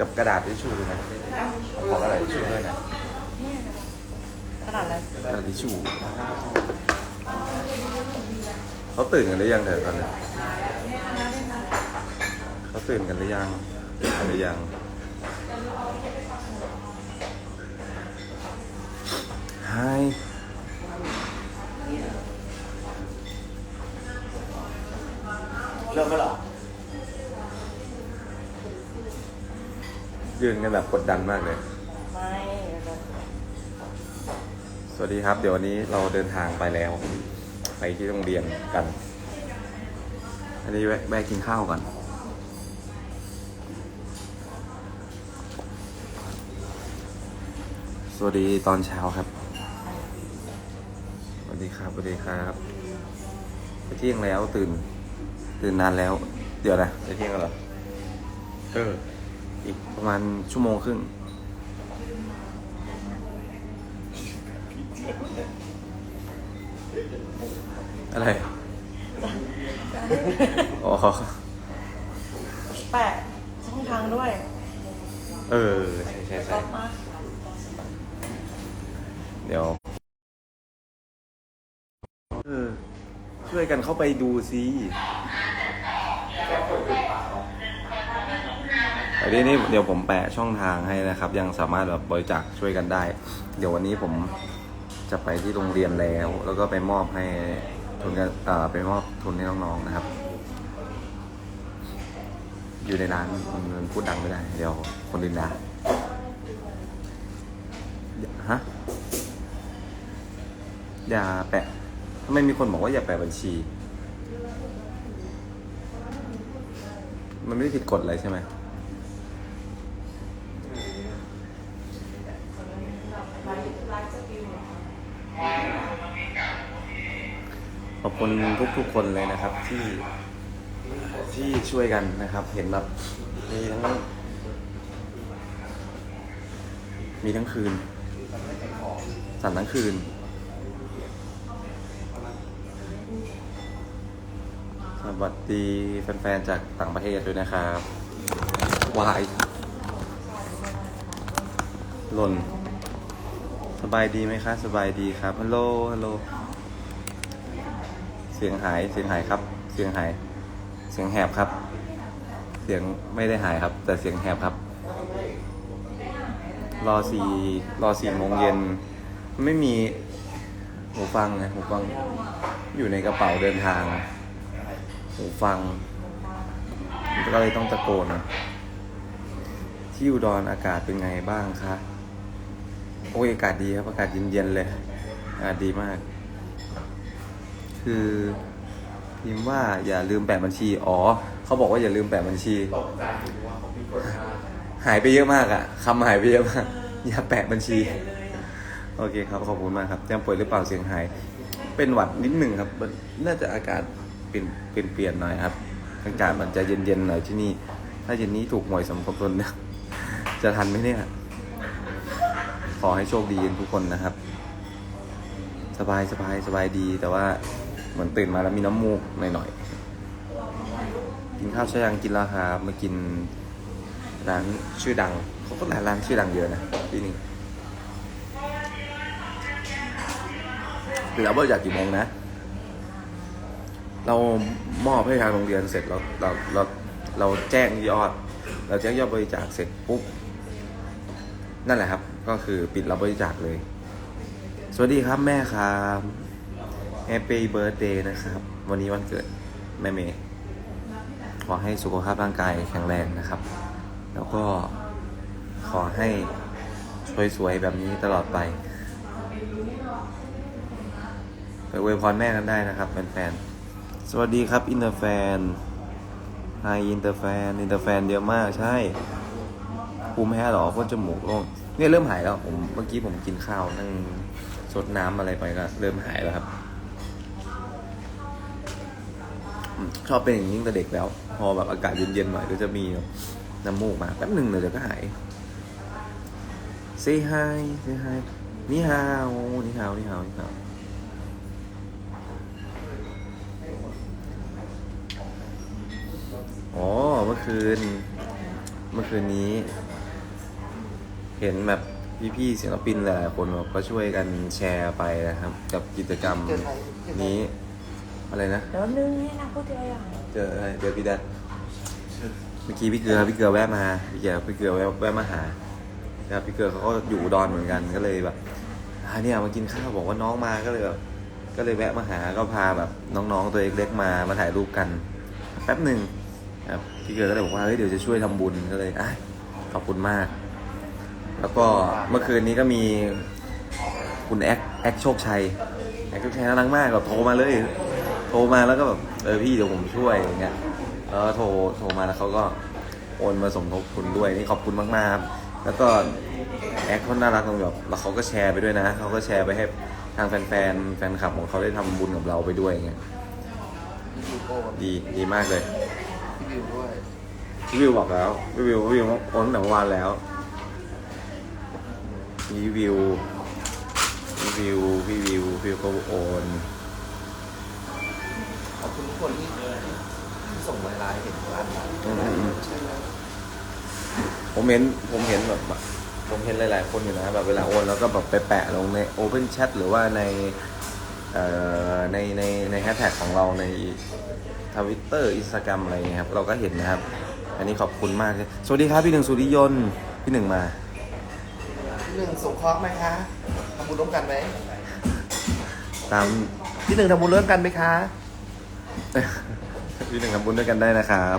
กับกระดาษทิชชู่ด้วยนะขอกระดาษทิชชู่ด้วยนะขนาดอะไรกระดาษทิชชู่เขาตื่นกันหรือยังเถอะตอนนี้เขาตื่นกันหรือยังตื่นกันหรือยังไฮเริ่มไหมหรอ ยืนกันแบบกดดันมากเลย ไม่เดี๋ยวสวัสดีครับ เดี๋ยววันนี้เราเดินทางไปแล้ว ไปที่โรงเรียนกัน อันนี้แวะแวะกินข้าวก่อนสวัสดีตอนเช้าครับสวัสดีครับสวัสดีครับจะเที่ยงแล้วตื่น ตื่นนานแล้ว เดี๋ยวนะจะเที่ยงแล้วเหรอเออ อีกประมาณชั่วโมงครึ่ง อะไร อ๋อ แปะช่องทางด้วยเออ ใช่ใช่ใช่ก๊อปมาเดี๋ยวเออช่วยกันเข้าไปดูสิ อันนี้นี่เดี๋ยวผมแปะช่องทางให้นะครับ ยังสามารถแบบบริจาคช่วยกันได้ เดี๋ยววันนี้ผมจะไปที่โรงเรียนแล้ว แล้วก็ไปมอบให้ทุนกันอ่าไปมอบทุนให้น้องๆนะครับ อยู่ในร้านมันพูดดังไม่ได้ เดี๋ยวคนดินดาฮะอย่าแปะทำไมมีคนบอกว่าอย่าแปะบัญชี มันไม่ได้ผิดกฎอะไรใช่ไหม ขอบ คุณทุกๆคนเลยนะครับที่ที่ช่วยกันนะครับ เห็นแบบมีทั้ง มีทั้งคืน สั่นทั้งคืน สวัสดีแฟนๆจากต่างประเทศด้วยนะครับวายหล่น สบายดีไหมคะ สบายดีครับฮัลโหลฮัลโหล เสียงหาย เสียงหายครับ เสียงหาย เสียงแหบครับ เสียงไม่ได้หายครับ แต่เสียงแหบครับ รอสี่รอสี่โมงเย็น ไม่มีหูฟังไงหูฟัง อยู่ในกระเป๋าเดินทาง หูฟัง ก็เลยต้องตะโกน ที่อุดรอากาศเป็นไงบ้างคะ โอ้ยอากาศดีครับ อากาศเย็นๆเลย อากาศดีมาก คือพิมพ์ว่าอย่าลืมแปะบัญชี อ๋อ เขาบอกว่าอย่าลืมแปะบัญชีหายไปเยอะมากอะคำหายไปเยอะมาก อย่าแปะบัญชี โอเคครับ ขอบคุณมากครับยังป่วยหรือเปล่าเสียงหาย เป็นหวัดนิดหนึ่งครับ น่าจะอากาศเปลี่ยนเปลี่ยนเปลี่ยนหน่อยครับ อากาศมันจะเย็นๆหน่อยที่นี่ ถ้าเย็นนี้ถูกหวยสมทบทุนเนี่ยจะทันไหมเนี่ย ขอให้โชคดีกันทุกคนนะครับ สบายสบายสบายดีแต่ว่า เหมือนตื่นมาแล้วมีน้ำมูกหน่อยๆ กินข้าวใช่ยังกินแล้วครับมากินร้านชื่อดังเขาก็หลายร้านชื่อดังเยอะนะที่นี่แล้วว่าอยากกี่โมงนะ เรามอบให้ทางโรงเรียนเสร็จเราเราเราเราแจ้งยอด เราแจ้งยอดบริจาคเสร็จปุ๊บนั่นแหละครับ ก็คือปิดรับบริจาคเลย สวัสดีครับแม่ครับ แฮปปี้เบิร์ดเดย์นะครับ วันนี้วันเกิดแม่เมย์ขอให้สุขภาพร่างกายแข็งแรงนะครับ แล้วก็ขอให้สวยๆแบบนี้ตลอดไป ไปอวยพรแม่กันได้นะครับแฟนๆ สวัสดีครับ อินเตอร์แฟนไฮอินเตอร์แฟน อินเตอร์แฟนเยอะมากใช่ภูมิแพ้หรอพ่นจมูกโล่งเนี่ยเริ่มหายแล้วผมเมื่อกี้ผมกินข้าวนั่งสดน้ำอะไรไปก็เริ่มหายแล้วครับอืม ชอบเป็นอย่างนี้ตั้งแต่เด็กแล้ว พอแบบอากาศเย็นๆหน่อยก็จะมีน้ำมูกมาแป๊บหนึ่งเลยเดี๋ยวก็หาย say hi say hi นี่ฮาวนี่ฮาวนี่ฮาวนี่ฮาวอ๋อเมื่อคืน เมื่อคืนนี้ เห็นแบบพี่ๆศิลปินหลายๆคนแบบก็ช่วยกันแชร์ไปนะครับ กับกิจกรรมนี้ อะไรนะ เดี๋ยวนึงนี่นะพูดทีละอย่างเจออะไรเจอพี่แดดเมื่อกี้พี่เกลือพี่เกลือแวะมาพี่เกลือพี่เกลือแวะแวะมาหาครับพี่เกลือเขาก็อยู่อุดอนเหมือนกันก็เลยแบบอ่าเนี่ยมากินข้าวบอกว่าน้องมาก็เลยแบบก็เลยแวะมาหาก็พาแบบน้องๆตัวเล็กๆมามาถ่ายรูปกันแป๊บหนึ่งครับพี่เกลือก็เลยบอกว่าเฮ้ยเดี๋ยวจะช่วยทำบุญก็เลยอะขอบคุณมาก แล้วก็เมื่อคืนนี้ก็มีคุณแอคแอคโชคชัยแอคโชคชัยน่ารักมากแบบโทรมาเลยโท รมาแล้วก็แบบเออพี่เดี๋ยวผมช่วยอย่างเงี้ยแล้วโทรโทรมาแล้วเขาก็โอนมาสมทบคุณด้วยนี่ขอบคุณมากๆครับแล้วก็แอคเขาน่ารักตรงแบบแล้วเขาก็แชร์ไปด้วยนะเขาก็แชร์ไปให้ทางแฟนๆแฟนคลับของเขาได้ทำบุญกับเราไปด้วยอย่างเงี้ยดีดีมากเลยพี่วิวด้วยพี่วิวบอกแล้วพี่วิวพี่วิวโอนตั้งแต่เมื่อวานแล้วพี่วิวพี่วิวพี่วิวพี่วิวก็โอน คุณทุกคนที่ที่ส่งไลน์เห็นร้านนะอืมอืมอืมใช่ไหมผมเห็นผมเห็นแบบแบบผมเห็นหลาย ๆ คนอยู่นะแบบเวลาโอนแล้วก็แบบไปแปะลงใน Open Chat หรือว่าในเอ่อในในในแฮชแท็กของเราในทวิตเตอร์อินสตาแกรมอะไรเงี้ยครับ เราก็เห็นนะครับ อันนี้ขอบคุณมากเลยสวัสดีครับพี่หนึ่งสุริยนต์พี่หนึ่งมาหนึ่งสงเคราะห์ไหมคะทำบุญร่วมกันไหมตามพี่หนึ่งทำบุญร่วมกันไหมคะ พี่หนึ่งทำบุญด้วยกันได้นะครับ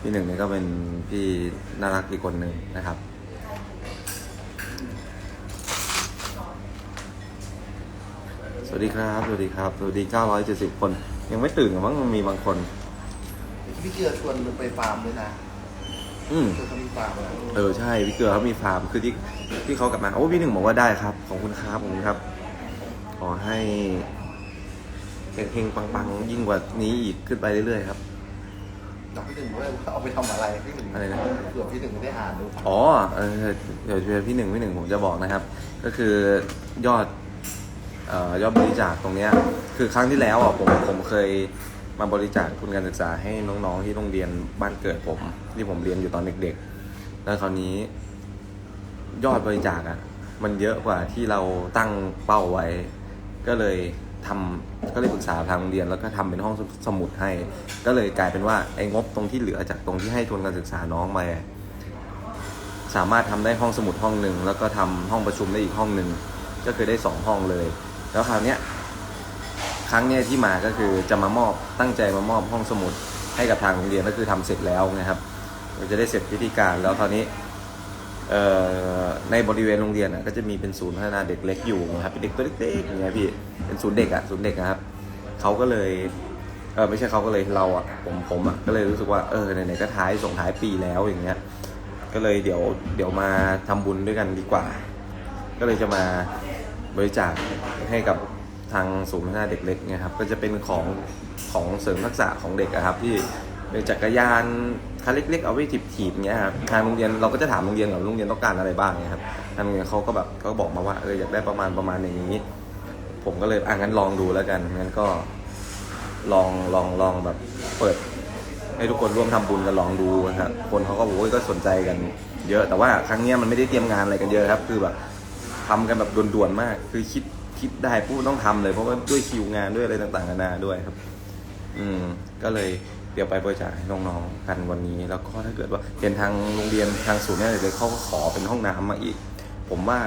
พี่หนึ่งนี่ก็เป็นพี่น่ารักอีกคนหนึ่งนะครับสวัสดีครับสวัสดีครับสวัสดี970 คน ยังไม่ตื่นกันมั้งมันมีบางคน พี่เกือชวนไปฟาร์มด้วยนะอืมชวนเขามีฟาร์มนะ เออใช่พี่เกลือเขามีฟาร์มคือที่ที่เขากลับมาโอ้พี่หนึ่งบอกว่าได้ครับ ขอบคุณครับขอบคุณครับข อให้เฮงๆปังๆ ยิ่งกว่านี้อีกขึ้นไปเรื่อยๆครับน้องพี่หนึ่งด้วยว่าเอาไปทำอะไรพี่หนึ่งอะไรนะ เผื่อพี่หนึ่งไม่ได้อ่านดูอ๋อเออเดี๋ยวเดี๋ยวพี่หนึ่งพี่หนึ่งผมจะบอกนะครับ ก็คือยอดเอ่อยอดบริจาคตรงเนี้ยคือครั้งที่แล้วอะผมผมเคยมาบริจาคทุนการศึกษาให้น้องๆที่โรงเรียนบ้านเกิดผม ที่ผมเรียนอยู่ตอนเด็กๆ แล้วคราวนี้ ยอดบริจาคอะ มันเยอะกว่าที่เราตั้งเป้าไว้ ก็เลยทำก็เลยปรึกษาทางโรงเรียนแล้วก็ทำเป็นห้องสมุดให้ ก็เลยกลายเป็นว่าไอ้งบตรงที่เหลือจากตรงที่ให้ทุนการศึกษาน้องมาสามารถทำได้ห้องสมุดห้องหนึ่งแล้วก็ทำห้องประชุมได้อีกห้องหนึ่งก็คือได้สองห้องเลย แล้วคราวเนี้ยครั้งเนี้ยที่มาก็คือจะมามอบตั้งใจมามอบห้องสมุดให้กับทางโรงเรียนก็คือทำเสร็จแล้วนะครับเราจะได้เสร็จพิธีการแล้วคราวนี้ ในบริเวณโรงเรียนอะก็จะมีเป็นศูนย์พัฒนาเด็กเล็กอยู่นะครับเป็นเด็กตัวเล็กๆอย่างเงี้ยพี่เป็นศูนย์เด็กอะศูนย์เด็กนะครับเขาก็เลยเออไม่ใช่เขาก็เลยเราอะผมผมอะก็เลยรู้สึกว่าเออไหนๆก็ท้ายส่งท้ายปีแล้วอย่างเงี้ยก็เลยเดี๋ยวเดี๋ยวมาทำบุญด้วยกันดีกว่า ก็เลยจะมาบริจาคให้กับทางศูนย์พัฒนาเด็กเล็กเนี่ยครับก็จะเป็นของของเสริมทักษะของเด็กอะครับที่ เป็นจักรยานคันเล็กๆเอาไว้ถีบๆเงี้ยครับทางโรงเรียนเราก็จะถามโรงเรียนก่อนว่าโรงเรียนต้องการอะไรบ้างเนี่ยครับทางโรงเรียนเขาก็แบบก็บอกมาว่าเอออยากได้ประมาณประมาณอย่างนี้ ผมก็เลยอะงั้นลองดูแล้วกันงั้นก็ลองลองลองแบบเปิด ให้ทุกคนร่วมทำบุญกันลองดูนะครับคนเขาก็โอ้ยก็สนใจกัน เยอะแต่ว่าครั้งเนี้ยมันไม่ได้เตรียมงานอะไรกันเยอะครับ คือแบบทำกันแบบด่วนๆมาก คือคิดคิดได้ปุ๊บต้องทำเลย เพราะว่าด้วยคิวงานด้วยอะไรต่างๆนานาด้วยครับ อืมก็เลย เดี๋ยวไปบริจาคให้น้องๆกันวันนี้ แล้วก็ถ้าเกิดว่าเห็นทางโรงเรียนทางศูนย์เนี่ยเดี๋ยวเขาก็ขอเป็นห้องน้ำมาอีก ผมว่า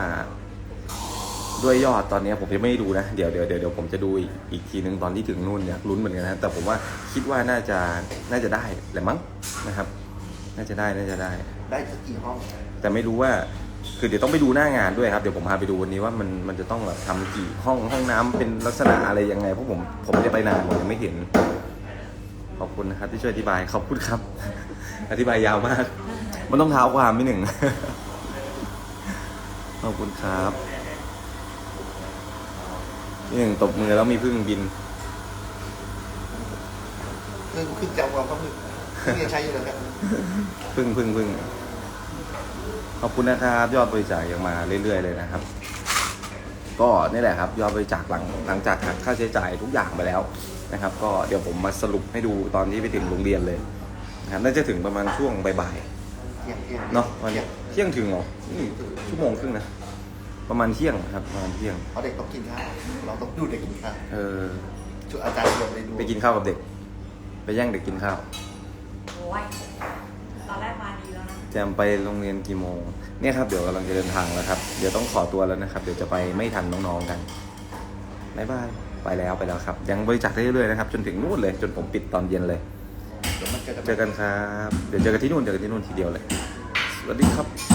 ด้วยยอดตอนนี้ผมยังไม่ได้ดูนะเดี๋ยวเดี๋ยวเดี๋ยวเดี๋ยวผมจะดูอีกอีกทีหนึ่งตอนที่ถึงนู่นอยากลุ้นเหมือนกันนะแต่ผมว่าคิดว่าน่าจะน่าจะได้แหละมั้งนะครับ น่าจะได้น่าจะได้ ได้สักกี่ห้อง แต่ไม่รู้ว่าคือเดี๋ยวต้องไปดูหน้างานด้วยครับเดี๋ยวผมพาไปดูวันนี้ว่ามันมันจะต้องแบบทำกี่ห้องห้องน้ำเป็นลักษณะอะไรยังไงเพราะผมผมไม่ได้ไปนานผมยังไม่เห็น ขอบคุณนะครับที่ช่วยอธิบายขอบคุณครับ อธิบายยาวมาก มันต้องเท้าความไม่หนึ่ง ขอบคุณครับพี่หนึ่งตบมือแล้วมีพึ่งบินคือคือจะเอาความเขาคือที่ยังใช้อยู่เลยครับพึ่งพึ่งพึ่งขอบคุณนะครับ ยอดบริจาคยังมาเรื่อยๆเลยนะครับ ก็นี่แหละครับ ยอดบริจาคหลังหลังจากหักค่าใช้จ่ายทุกอย่างไปแล้ว นะครับ ก็เดี๋ยวผมมาสรุปให้ดูตอนที่ไปถึงโรงเรียนเลยนะครับน่าจะถึงประมาณช่วงบ่ายเที่ยงเที่ยงๆเนาะวันนี้เที่ยงถึงเหรอนี่ชั่วโมงครึ่งนะประมาณเที่ยงครับประมาณเที่ยงเพราะเด็กต้องกินข้าวเราต้องดูเด็กกินข้าวเออช่วยอาจารย์ชวนไปดูไปกินข้าวกับเด็ก ไปแย่งเด็กกินข้าวโอ้ยตอนแรกมาดีแล้วนะแจมไปโรงเรียนกี่โมงเนี่ยครับเดี๋ยวกำลังจะเดินทางแล้วครับเดี๋ยวต้องขอตัวแล้วนะครับ เดี๋ยวจะไปไม่ทันน้องๆกันบ๊ายบาย ไปแล้วไปแล้วครับ ยังบริจาคได้เรื่อยๆนะครับ จนถึงนู่นเลย จนผมปิดตอนเย็นเลยเดี๋ยวมันเจอกันเจอกันครับ เดี๋ยวเจอกันที่นู่นเจอกันที่นู่นทีเดียวเลย สวัสดีครับ